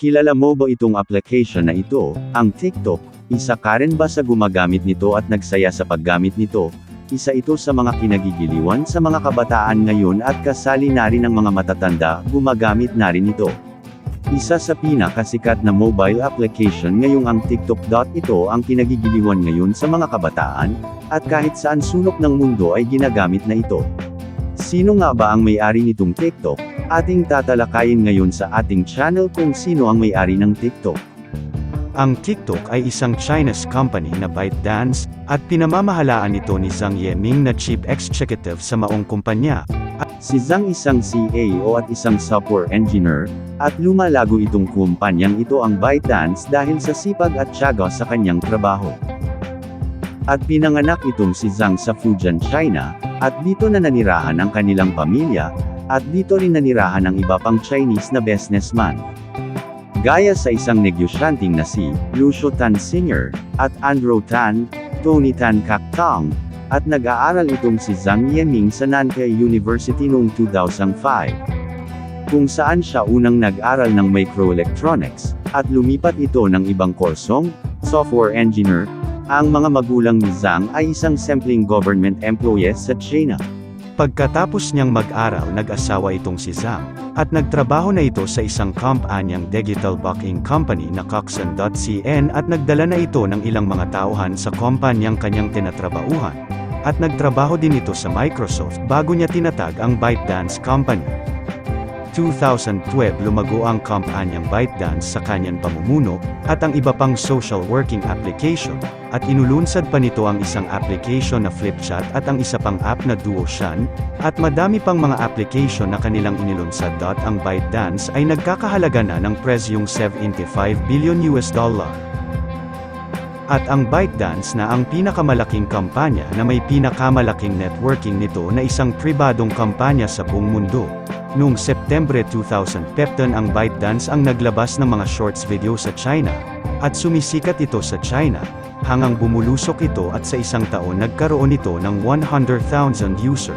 Kilala mo ba itong application na ito, ang TikTok? Isa ka rin ba sa gumagamit nito at nagsaya sa paggamit nito? Isa ito sa mga kinagigiliwan sa mga kabataan ngayon at kasali na rin ng mga matatanda, gumagamit na rin ito. Isa sa pinakasikat na mobile application ngayong ang TikTok. Ito ang kinagigiliwan ngayon sa mga kabataan, at kahit saan sulok ng mundo ay ginagamit na ito. Sino nga ba ang may-ari nitong TikTok? Ating tatalakayin ngayon sa ating channel kung sino ang may-ari ng TikTok. Ang TikTok ay isang Chinese company na ByteDance, at pinamamahalaan ito ni Zhang Yiming na Chief Executive sa maong kumpanya. Si Zhang isang CAO at isang software engineer, at lumalago itong kumpanyang ito ang ByteDance dahil sa sipag at tiyaga sa kanyang trabaho. At pinanganak itong si Zhang sa Fujian, China, at dito na nanirahan ang kanilang pamilya, at dito rin nanirahan ang iba pang Chinese na businessman. Gaya sa isang negosyanteng na si Lucio Tan Singer, at Andrew Tan, Tony Tan Kaktong, at nag-aaral itong si Zhang Yanming sa Nankai University noong 2005. Kung saan siya unang nag-aral ng microelectronics, at lumipat ito ng ibang kursong, software engineer, ang mga magulang ni Zhang ay isang simpleng government employee sa China. Pagkatapos niyang mag-aral nag-asawa itong si Zhang, at nagtrabaho na ito sa isang kumpanyang digital booking company na Coxon.cn at nagdala na ito ng ilang mga tauhan sa kumpanyang kanyang tinatrabahuhan. At nagtrabaho din ito sa Microsoft bago niya tinatag ang ByteDance Company. 2012 lumago ang kumpanyang ByteDance sa kanyang pamumuno, at ang iba pang social working application, at inulunsad pa nito ang isang application na Flipchat at ang isa pang app na Duoshan, at madami pang mga application na kanilang inilunsad. Ang ByteDance ay nagkakahalaga na ng presyong 75 billion US dollar. At ang ByteDance na ang pinakamalaking kampanya na may pinakamalaking networking nito na isang pribadong kampanya sa buong mundo. Noong September 2015 ang ByteDance ang naglabas ng mga shorts video sa China, at sumisikat ito sa China, hanggang bumulusok ito at sa isang taon nagkaroon ito ng 100,000 user.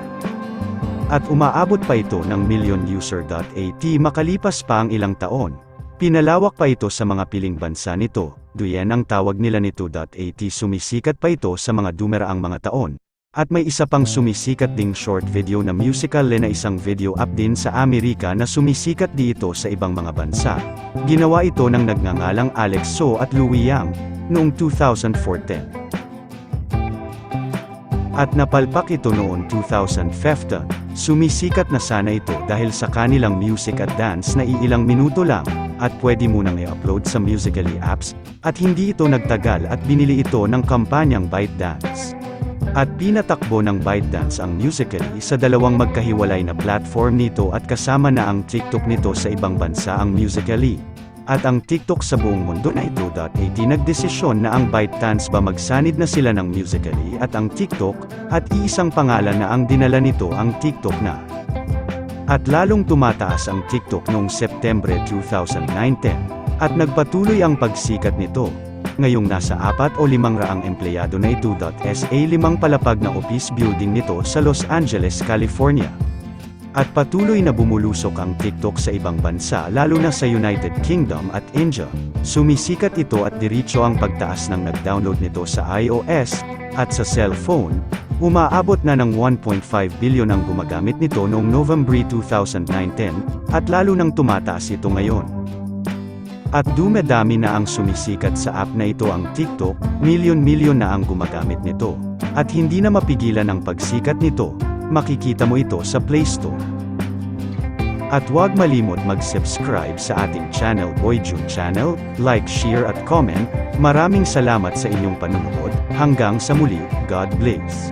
At umaabot pa ito ng million user.at makalipas pa ang ilang taon. Pinalawak pa ito sa mga piling bansa nito, Duyen ang tawag nila nito. At sumisikat pa ito sa mga dumeraang mga taon. At may isa pang sumisikat ding short video na musical na isang video app din sa Amerika na sumisikat dito sa ibang mga bansa. Ginawa ito ng nagngangalang Alex So at Louis Yang, noong 2014. At napalpak ito noon 2015, sumisikat na sana ito dahil sa kanilang music at dance na iilang minuto lang, at pwede mo nang i-upload sa Musical.ly apps, at hindi ito nagtagal at binili ito ng kampanyang ByteDance. At pinatakbo ng ByteDance ang Musical.ly sa dalawang magkahiwalay na platform nito at kasama na ang TikTok nito sa ibang bansa ang Musical.ly. At ang TikTok sa buong mundo na ito. At nagdesisyon na ang ByteDance ba magsanid na sila ng Musical.ly at ang TikTok, at iisang pangalan na ang dinala nito ang TikTok na. At lalong tumataas ang TikTok noong September 2019, at nagpatuloy ang pagsikat nito. Ngayong nasa apat o limang raang empleyado na ito. Sa limang palapag na office building nito sa Los Angeles, California. At patuloy na bumulusok ang TikTok sa ibang bansa lalo na sa United Kingdom at India. Sumisikat ito at diretso ang pagtaas ng nag-download nito sa iOS, at sa cellphone, umaabot na ng 1.5 billion ang gumagamit nito noong November 2019, at lalo nang tumataas ito ngayon. At dumedami na ang sumisikat sa app na ito ang TikTok, milyon-milyon na ang gumagamit nito. At hindi na mapigilan ang pagsikat nito, makikita mo ito sa Play Store. At huwag malimot mag-subscribe sa ating channel Boy Channel, like, share at comment. Maraming salamat sa inyong panunood. Hanggang sa muli, God bless.